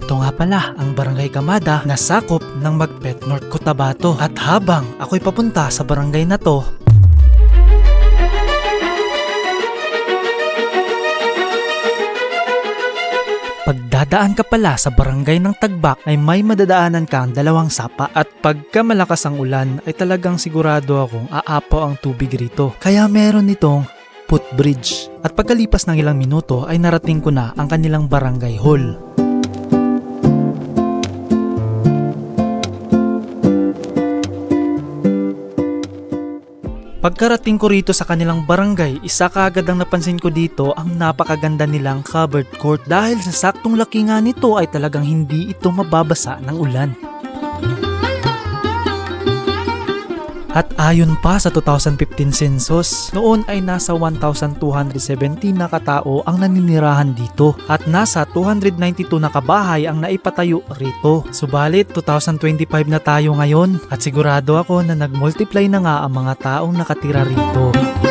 Heto nga pala ang Barangay Kamada na sakop ng Magpet North Cotabato. At habang ako'y papunta sa barangay na to, Pagdadaan ka pala sa barangay ng Tagbak ay may madadaanan ka ang dalawang sapa at pagka malakas ang ulan ay talagang sigurado akong aapaw ang tubig rito. Kaya meron nitong footbridge. At pagkalipas ng ilang minuto ay narating ko na ang kanilang barangay hall. Pagkarating ko rito sa kanilang barangay, isa kaagad ang napansin ko dito ang napakaganda nilang covered court dahil sa saktong laki nga nito ay talagang hindi ito mababasa ng ulan. At ayon pa sa 2015 census, noon ay nasa 1,217 na katao ang naninirahan dito at nasa 292 na kabahay ang naipatayo rito. Subalit 2025 na tayo ngayon at sigurado ako na nagmultiply na nga ang mga taong nakatira rito.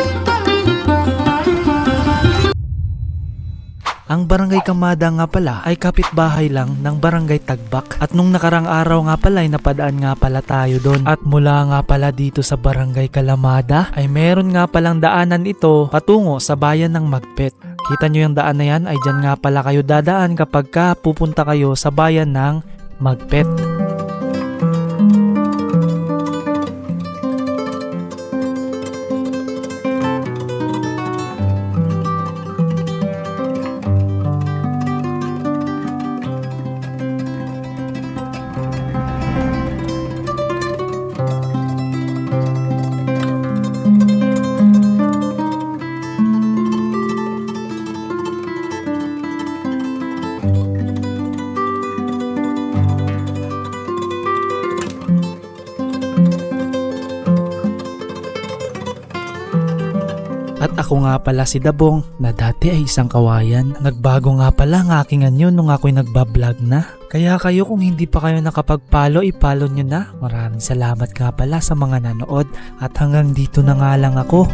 Ang barangay Kamada nga pala ay kapitbahay lang ng barangay Tagbak. At nung nakarang araw nga pala ay napadaan nga pala tayo doon. At mula nga pala dito sa barangay Kalamada ay meron nga palang daanan ito patungo sa bayan ng Magpet. Kita nyo yung daan na yan ay dyan nga pala kayo dadaan kapag ka pupunta kayo sa bayan ng Magpet. At ako nga pala si Dabong na dati ay isang kawayan. Nagbago nga pala ang aking anyo nung ako'y nagbablog na. Kaya kayo kung hindi pa kayo nakapag-follow, i-follow nyo na. Maraming salamat nga pala sa mga nanood at hanggang dito na nga lang ako.